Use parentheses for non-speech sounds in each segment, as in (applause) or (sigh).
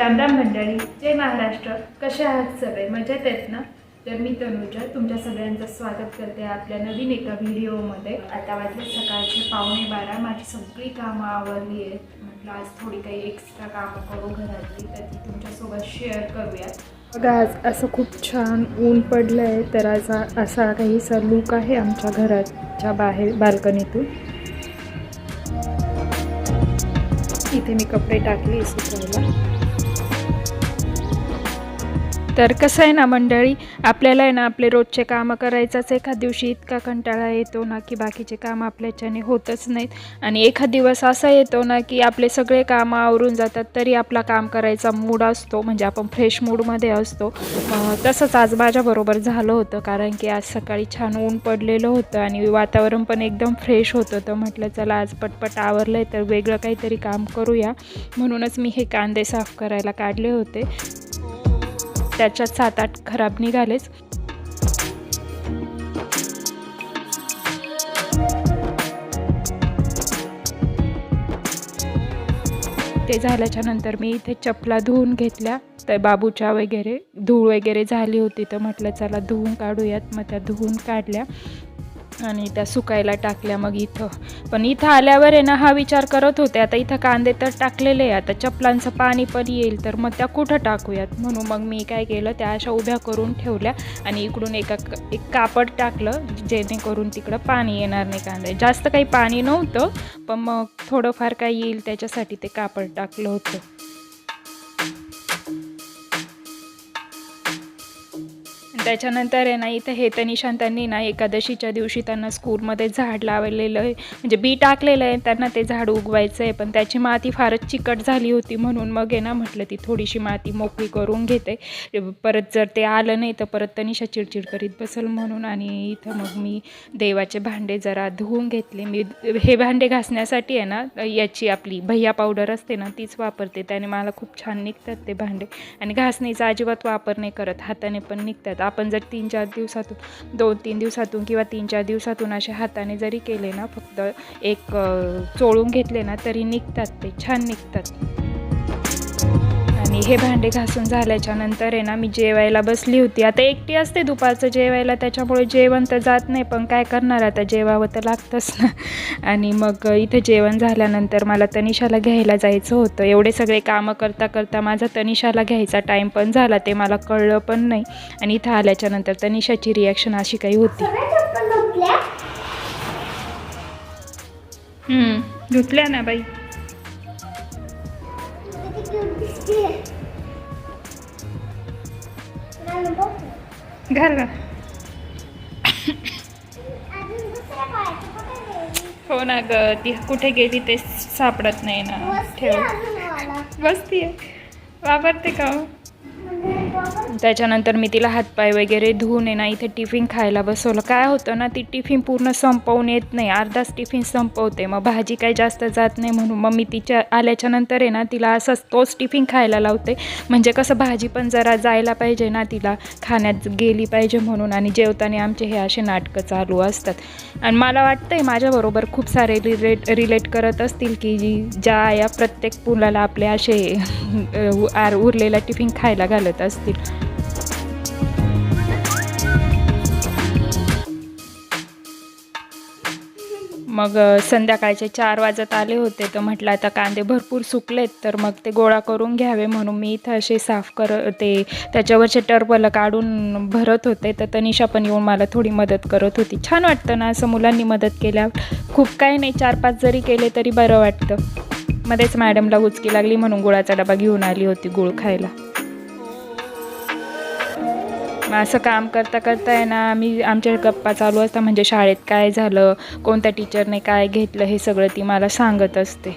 राम राम मंडळी जय महाराष्ट्र. कसे आहात सगळे? मजेत आहेत ना? तर मी तनुजा तुमच्या सगळ्यांचं स्वागत करते आपल्या नवीन एका व्हिडिओमध्ये. आता वाजले सकाळचे पावणे बारा. माझी सगळी कामं आवडली आहेत. म्हटलं आज थोडी काही एक्स्ट्रा कामं करू घरातली तर ती तुमच्यासोबत शेअर करूया बघा आज असं खूप छान ऊन पडलं आहे तर आज असा काहीसा लूक आहे आमच्या घराच्या बाहेर बाल्कनीतून इथे मी कपडे टाकले सुकवायला तर कसं आहे ना मंडळी आपल्याला आहे ना आपले रोजचे कामं करायचंच एखाद दिवशी इतका कंटाळा येतो ना की बाकीचे कामं आपल्याच्याने होतच नाहीत. आणि एखाद दिवस असा येतो ना की आपले सगळे कामं आवरून जातात तरी आपला काम करायचा मूड असतो. म्हणजे आपण फ्रेश मूडमध्ये असतो. तसंच आज माझ्याबरोबर झालं होतं कारण की आज सकाळी छान ऊन पडलेलं होतं आणि वातावरण पण एकदम फ्रेश होतं. तर म्हटलं चला आज पटपट आवरलं आहे तर वेगळं काहीतरी काम करूया. म्हणूनच मी हे कांदे साफ करायला काढले होते. त्याच्यात सात आठ खराब निघालेच. ते झाल्याच्यानंतर मी इथे चपला धुवून घेतल्या. तर बाबूच्या वगैरे धूळ वगैरे झाली होती तर म्हटलं चला धुवून काढूयात. मग त्या धुवून काढल्या. आणि त्या सुकायला टाकल्या मग इथं. पण इथं आल्यावर आहे ना हा विचार करत होते. आता इथं कांदे तर टाकलेले आहे. आता चपलांचं पाणी पण येईल तर मग त्या कुठं टाकूयात? म्हणून मग मी काय केलं त्या अशा उभ्या करून ठेवल्या आणि इकडून एका एक कापड टाकलं जेणेकरून तिकडं पाणी येणार नाही कांदे. जास्त काही पाणी नव्हतं पण मग थोडंफार काही येईल त्याच्यासाठी ते कापड टाकलं होतं. त्याच्यानंतर आहे ना इथं हे तर निशांतांनी ना एकादशीच्या दिवशी त्यांना स्कूलमध्ये झाड लावलेलं आहे. म्हणजे बी टाकलेलं आहे त्यांना ते झाड उगवायचं आहे. पण त्याची माती फारच चिकट झाली होती म्हणून मग आहे ना म्हटलं ती थोडीशी माती मोकळी करून घेते. परत जर ते आलं नाही तर परत तनिषा चिडचिड करीत बसल म्हणून. आणि इथं मग मी देवाचे भांडे जरा धुवून घेतले. मी हे भांडे घासण्यासाठी आहे ना याची आपली भैया पावडर असते ना तीच वापरते. त्याने मला खूप छान निघतात ते भांडे. आणि घासणीचा अजिबात वापर नाही करत. हाताने पण निघतात. आपण जर तीन चार दिवसातून दोन तीन दिवसातून किंवा तीन चार दिवसातून असे हाताने जरी केले ना फक्त एक चोळून घेतले ना तरी निघतात ते छान निघतात. आणि हे भांडे घासून झाल्याच्यानंतर आहे ना मी जेवायला बसली होती. आता एकटी असते दुपारचं जेवायला त्याच्यामुळे जेवण तर जात नाही पण काय करणार आता? जेवावं तर लागतंच ना. आणि मग इथे जेवण झाल्यानंतर मला तनिषाला घ्यायला जायचं होतं. एवढे सगळे कामं करता करता माझा तनिषाला घ्यायचा टाईम पण झाला ते मला कळलं पण नाही. आणि इथं आल्याच्यानंतर तनिषाची रिॲक्शन अशी काही होती. धुतल्या ना बाई. घाल हो ना ग ती कुठे गेली ते सापडत नाही ना. ठेव. बसती वापरते का हो? त्याच्यानंतर मी तिला हातपाय वगैरे धुवून आहे ना इथे टिफिन खायला बसवलं. काय होतं ना ती टिफिन पूर्ण संपवून येत नाही. अर्धाच टिफिन संपवते. मग भाजी काही जास्त जात नाही म्हणून मग मी तिच्या आल्याच्यानंतर आहे ना तिला असंच तोच टिफिन खायला लावते. म्हणजे कसं भाजी पण जरा जायला पाहिजे ना तिला खाण्यात गेली पाहिजे म्हणून आणि जेवताना आमचे हे असे नाटकं चालू असतात. आणि मला वाटतं आहे माझ्याबरोबर खूप सारे रिलेट रिलेट करत असतील की जी ज्या आया प्रत्येक मुलाला आपले असे आर उरलेला टिफिन खायला घालत असतील. मग संध्याकाळचे चार वाजत आले होते तर म्हटलं आता कांदे भरपूर सुकलेत तर मग ते गोळा करून घ्यावे म्हणून मी इथं असे साफ कर ते त्याच्यावरचे टर्बल काढून भरत होते तर तनिषा पण येऊन मला थोडी मदत करत होती. छान वाटतं ना असं मुलांनी मदत केल्यावर? खूप काही नाही चार पाच जरी केले तरी बरं वाटतं. मध्येच मॅडमला उचकी लागली म्हणून गुळाचा डबा घेऊन आली होती गुळ खायला. मग असं काम करता करता आहे ना आम्ही आमच्या गप्पा चालू असतात. म्हणजे शाळेत काय झालं कोणत्या टीचरने काय घेतलं हे सगळं ती मला सांगत असते.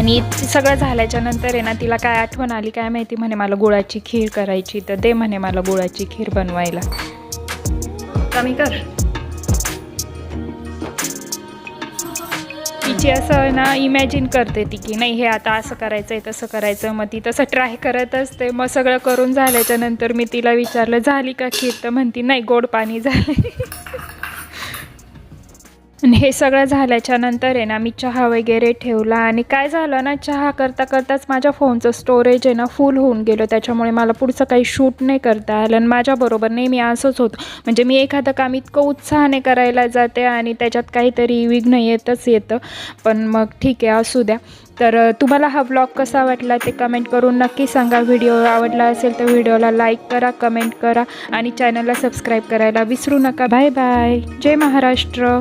आणि सगळं झाल्याच्यानंतर आहे ना तिला काय आठवण आली काय माहिती म्हणे मला गुळाची खीर करायची तर दे म्हणे मला गुळाची खीर बनवायला. कमी कर. तिची असं ना इमॅजिन करते ती की नाही हे आता असं करायचं आहे तसं करायचं मग ती तसं ट्राय करत असते. मग सगळं करून झाल्याच्यानंतर मी तिला विचारलं झाली का खीर? तर म्हणती नाही गोड पाणी झालं (laughs) आणि हे सगळं झाल्याच्यानंतर आहे ना मी चहा वगैरे ठेवला आणि काय झालं ना चहा करता करताच माझ्या फोनचं स्टोरेज आहे ना फुल होऊन गेलं. त्याच्यामुळे मला पुढचं काही शूट नाही करता आलं आणि माझ्याबरोबर नेहमी असंच होतं. म्हणजे मी एखादं काम इतकं उत्साहाने करायला जाते आणि त्याच्यात काहीतरी विघ्न येतच येतं. पण मग ठीक आहे असू द्या. तर तुम्हाला हा ब्लॉग कसा वाटला ते कमेंट करून नक्की सांगा. व्हिडिओ आवडला असेल तर व्हिडिओला लाईक करा कमेंट करा आणि चॅनलला सबस्क्राईब करायला विसरू नका. बाय बाय जय महाराष्ट्र.